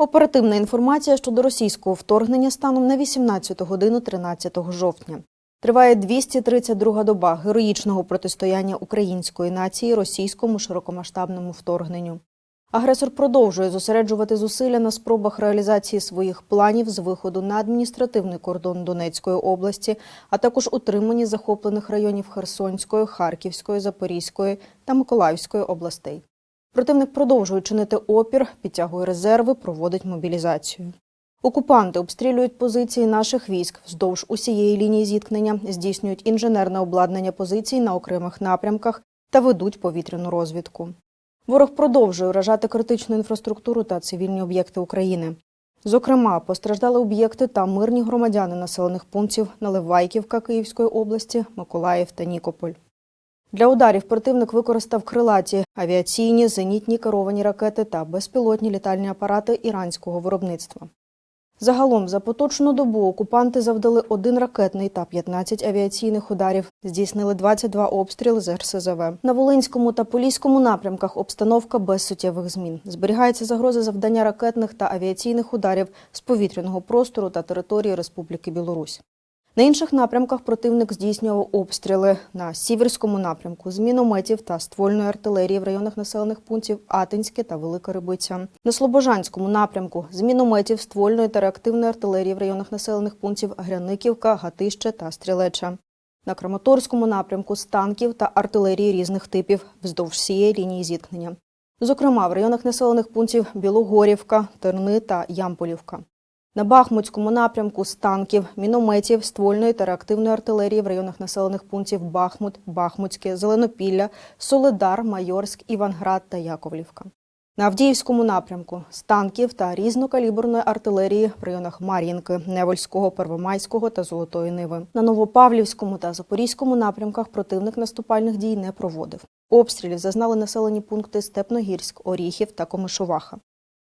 Оперативна інформація щодо російського вторгнення станом на 18 годину 13 жовтня. Триває 232 доба героїчного протистояння української нації російському широкомасштабному вторгненню. Агресор продовжує зосереджувати зусилля на спробах реалізації своїх планів з виходу на адміністративний кордон Донецької області, а також утриманні захоплених районів Херсонської, Харківської, Запорізької та Миколаївської областей. Противник продовжує чинити опір, підтягує резерви, проводить мобілізацію. Окупанти обстрілюють позиції наших військ вздовж усієї лінії зіткнення, здійснюють інженерне обладнання позицій на окремих напрямках та ведуть повітряну розвідку. Ворог продовжує вражати критичну інфраструктуру та цивільні об'єкти України. Зокрема, постраждали об'єкти та мирні громадяни населених пунктів Наливайківка Київської області, Миколаїв та Нікополь. Для ударів противник використав крилаті, авіаційні, зенітні керовані ракети та безпілотні літальні апарати іранського виробництва. Загалом за поточну добу окупанти завдали один ракетний та 15 авіаційних ударів, здійснили 22 обстріли з РСЗВ. На Волинському та Поліському напрямках обстановка без суттєвих змін. Зберігається загроза завдання ракетних та авіаційних ударів з повітряного простору та території Республіки Білорусь. На інших напрямках противник здійснював обстріли на сіверському напрямку з мінометів та ствольної артилерії в районах населених пунктів Атинське та Велика Рибиця. На Слобожанському напрямку з мінометів ствольної та реактивної артилерії в районах населених пунктів Гряниківка, Гатище та Стрілеча. На Краматорському напрямку з танків та артилерії різних типів вздовж всієї лінії зіткнення. Зокрема, в районах населених пунктів Білогорівка, Терни та Ямполівка. На Бахмутському напрямку з танків, мінометів, ствольної та реактивної артилерії в районах населених пунктів Бахмут, Бахмутське, Зеленопілля, Соледар, Майорськ, Іванград та Яковлівка. На Авдіївському напрямку з танків та різнокаліберної артилерії в районах Мар'їнки, Невольського, Первомайського та Золотої Ниви. На Новопавлівському та Запорізькому напрямках противник наступальних дій не проводив. Обстрілів зазнали населені пункти Степногірськ, Оріхів та Комишуваха.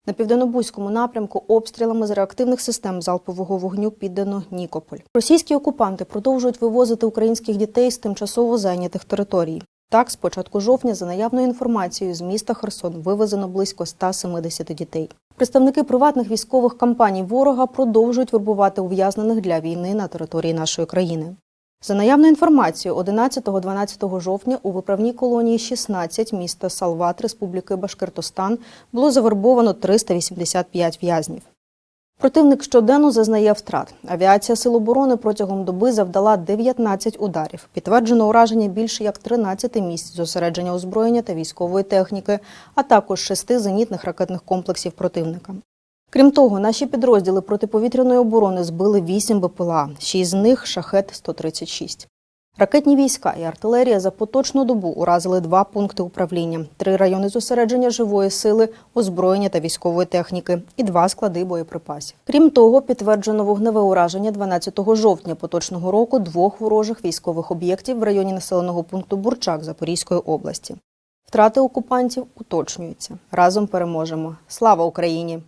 На південнобузькому напрямку обстрілами з реактивних систем залпового вогню піддано Нікополь. Російські окупанти продовжують вивозити українських дітей з тимчасово зайнятих територій. Так, з початку жовтня, за наявною інформацією, з міста Херсон вивезено близько 170 дітей. Представники приватних військових компаній ворога продовжують вербувати ув'язнених для війни на території нашої країни. За наявною інформацією, 11-12 жовтня у виправній колонії 16 міста Салват Республіки Башкортостан було завербовано 385 в'язнів. Противник щоденно зазнає втрат. Авіація Сил оборони протягом доби завдала 19 ударів. Підтверджено ураження більше як 13 місць зосередження озброєння та військової техніки, а також шести зенітних ракетних комплексів противника. Крім того, наші підрозділи протиповітряної оборони збили 8 БПЛА, 6 з них «Шахет-136». Ракетні війська і артилерія за поточну добу уразили два пункти управління, три райони зосередження живої сили, озброєння та військової техніки і два склади боєприпасів. Крім того, підтверджено вогневе ураження 12 жовтня поточного року двох ворожих військових об'єктів в районі населеного пункту Бурчак Запорізької області. Втрати окупантів уточнюються. Разом переможемо. Слава Україні!